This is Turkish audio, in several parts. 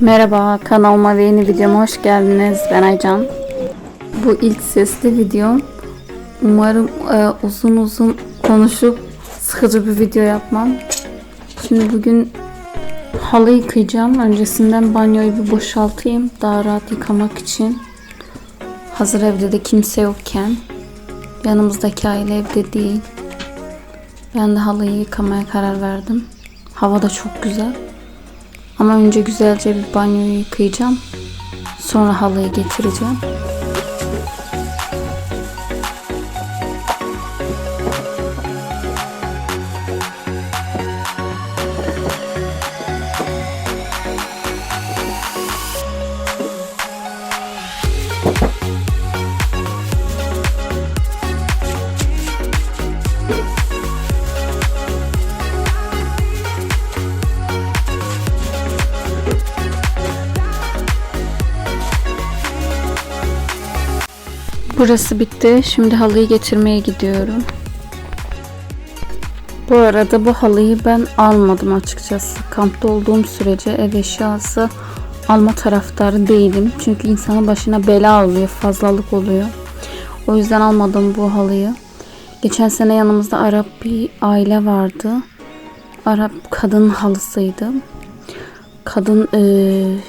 Merhaba kanalıma ve yeni videoma hoş geldiniz. Ben Aycan. Bu ilk sesli videom. Umarım e, uzun uzun konuşup sıkıcı bir video yapmam. Şimdi bugün halı yıkayacağım. Öncesinden banyoyu bir boşaltayım. Daha rahat yıkamak için. Hazır evde de kimse yokken. Yanımızdaki aile evde değil. Ben de halıyı yıkamaya karar verdim. Hava da çok güzel. Ama önce güzelce bir banyoyu yıkayacağım. Sonra halıyı getireceğim. Burası bitti. Şimdi halıyı getirmeye gidiyorum. Bu arada bu halıyı ben almadım açıkçası. Kampta olduğum sürece ev eşyası alma taraftarı değilim. Çünkü insanın başına bela oluyor, fazlalık oluyor. O yüzden almadım bu halıyı. Geçen sene yanımızda Arap bir aile vardı. Arap kadın halısıydı. Kadın eee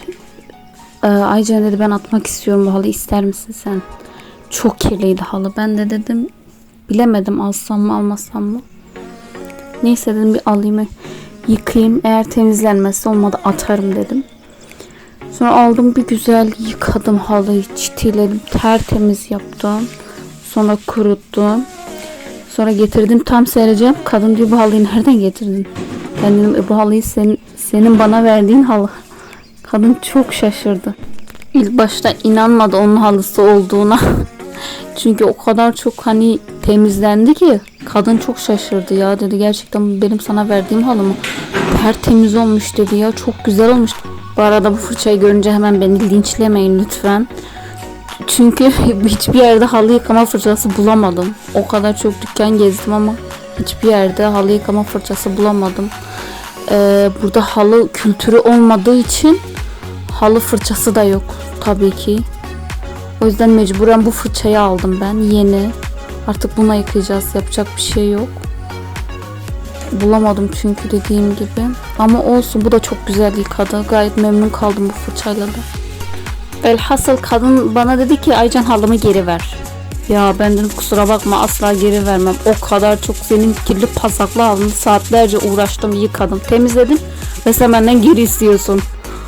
e, Aycan dedi ben atmak istiyorum bu halıyı ister misin sen? Çok kirliydi halı. Ben de dedim bilemedim alsam mı almasam mı. Neyse dedim bir alayım yıkayayım. Eğer temizlenmezse olmadı atarım dedim. Sonra aldım bir güzel yıkadım halıyı çitiledim tertemiz yaptım. Sonra kuruttum. Sonra getirdim tam sereceğim. Kadın diyor bu halıyı nereden getirdin? Ben dedim "E, bu halıyı senin, senin bana verdiğin halı. Kadın çok şaşırdı. İlk başta inanmadı onun halısı olduğuna. Çünkü o kadar çok hani temizlendi ki kadın çok şaşırdı ya dedi gerçekten benim sana verdiğim halı mı? Tertemiz olmuş dedi ya çok güzel olmuş. Bu arada bu fırçayı görünce hemen beni linçlemeyin lütfen. Çünkü hiçbir yerde halı yıkama fırçası bulamadım. O kadar çok dükkan gezdim ama hiçbir yerde halı yıkama fırçası bulamadım. Ee, burada halı kültürü olmadığı için halı fırçası da yok tabii ki. O yüzden mecburen bu fırçayı aldım ben yeni. Artık buna yıkayacağız. Yapacak bir şey yok. Bulamadım çünkü dediğim gibi. Ama olsun bu da çok güzel yıkadı. Gayet memnun kaldım bu fırçayla da. Velhasıl kadın bana dedi ki Aycan halımı geri ver. Ya ben dedim kusura bakma asla geri vermem. O kadar çok senin kirli pasaklı halını saatlerce uğraştım yıkadım temizledim. Ve sen benden geri istiyorsun.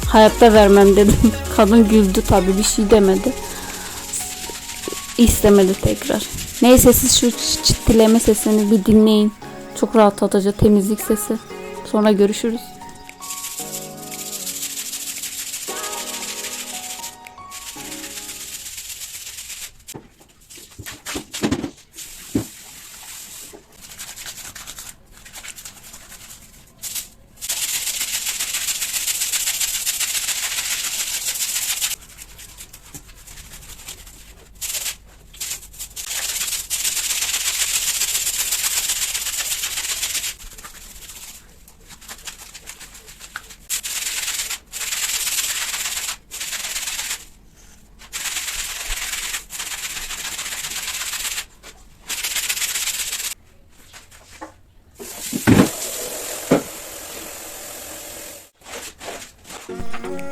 Hayatta vermem dedim. Kadın güldü tabii bir şey demedi. İstemedi tekrar. Neyse siz şu çitileme sesini bir dinleyin. Çok rahatlatıcı temizlik sesi. Sonra görüşürüz.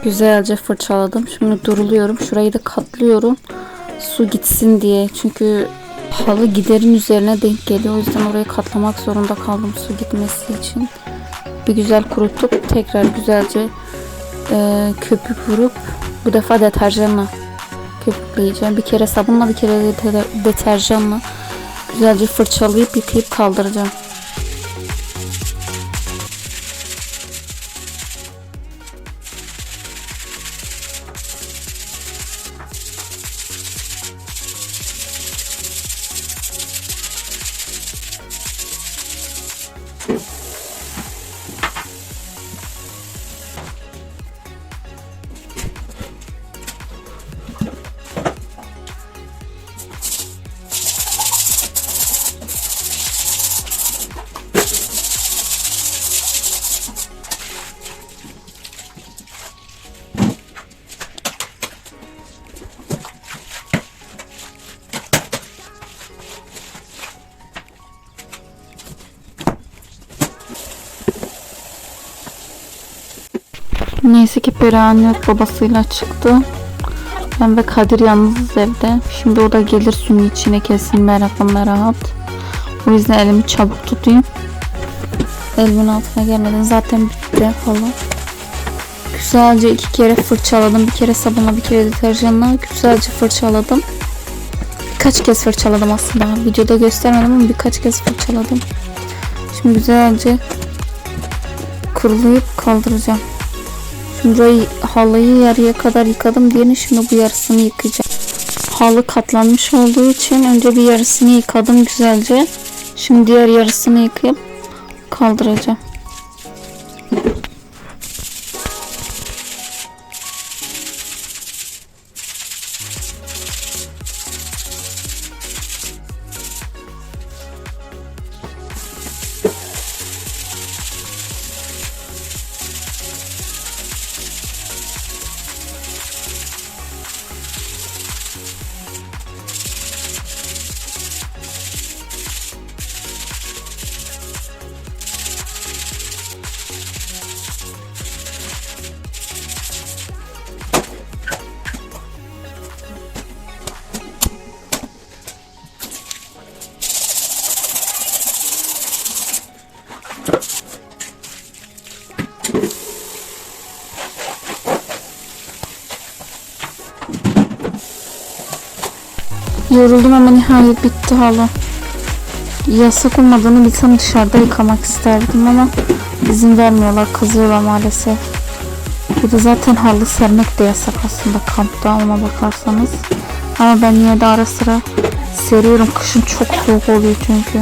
Güzelce fırçaladım. Şimdi duruluyorum. Şurayı da katlıyorum. Su gitsin diye. Çünkü halı giderin üzerine denk geliyor. O yüzden orayı katlamak zorunda kaldım su gitmesi için. Bir güzel kurutup tekrar güzelce e, köpük vurup bu defa deterjanla köpükleyeceğim. Bir kere sabunla bir kere de deterjanla güzelce fırçalayıp yıkayıp kaldıracağım. Neyse ki Perihan yok babasıyla çıktı. Ben ve Kadir yalnızız evde. Şimdi o da gelir suyun içine kesin merakla rahat. O yüzden elimi çabuk tutayım. Elimin altına gelmeden zaten bitti falan. Güzelce iki kere fırçaladım. Bir kere sabunla bir kere deterjanla. Güzelce fırçaladım. Birkaç kez fırçaladım aslında. Videoda göstermedim ama birkaç kez fırçaladım. Şimdi güzelce kurulayıp kaldıracağım. Burayı halıyı yarıya kadar yıkadım diyelim. Şimdi bu yarısını yıkayacağım. Halı katlanmış olduğu için önce bir yarısını yıkadım güzelce. Şimdi diğer yarısını yıkayıp kaldıracağım. Yoruldum ama nihayet bitti halı. Yasak olmadığını bilsem dışarıda yıkamak isterdim ama izin vermiyorlar kızıyorlar maalesef. Bu da zaten halı sermek de yasak aslında kampta ona bakarsanız. Ama ben yine de ara sıra seriyorum. Kışın çok soğuk oluyor çünkü.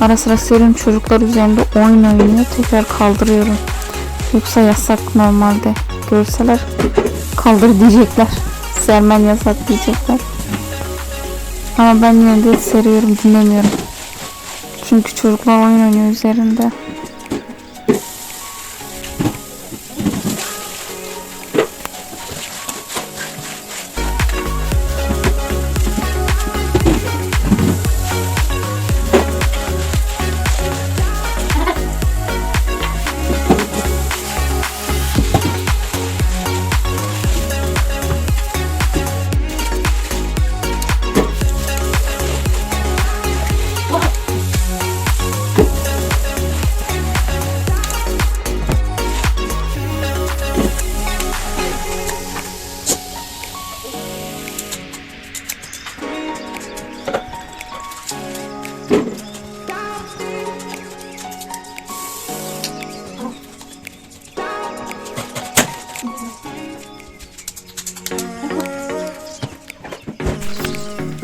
Ara sıra seriyorum çocuklar üzerinde oyun oynuyor. Tekrar kaldırıyorum. Yoksa yasak normalde. Görseler kaldır diyecekler. Sermen yasak diyecekler. Ama ben yine de seriyorum dinlemiyorum. Çünkü çocuklar oyun oynuyor üzerinde.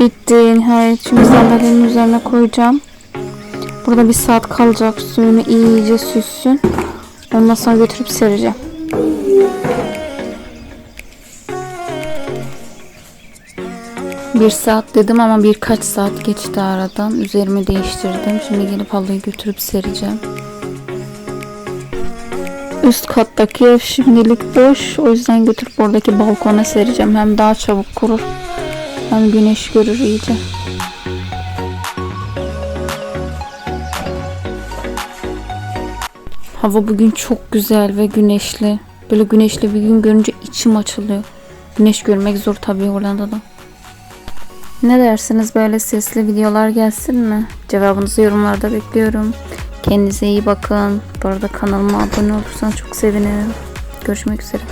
Bitti. Nihayet şimdi sandalyenin üzerine koyacağım. Burada bir saat kalacak. Suyunu iyice süssün. Ondan sonra götürüp sereceğim. Bir saat dedim ama birkaç saat geçti aradan. Üzerimi değiştirdim. Şimdi gelip halıyı götürüp sereceğim. Üst kattaki ev şimdilik boş. O yüzden götürüp oradaki balkona sereceğim. Hem daha çabuk kurur. Hem güneş görür iyice. Hava bugün çok güzel ve güneşli. Böyle güneşli bir gün görünce içim açılıyor. Güneş görmek zor tabii Hollanda'da. Ne dersiniz böyle sesli videolar gelsin mi? Cevabınızı yorumlarda bekliyorum. Kendinize iyi bakın. Bu arada kanalıma abone olursanız çok sevinirim. Görüşmek üzere.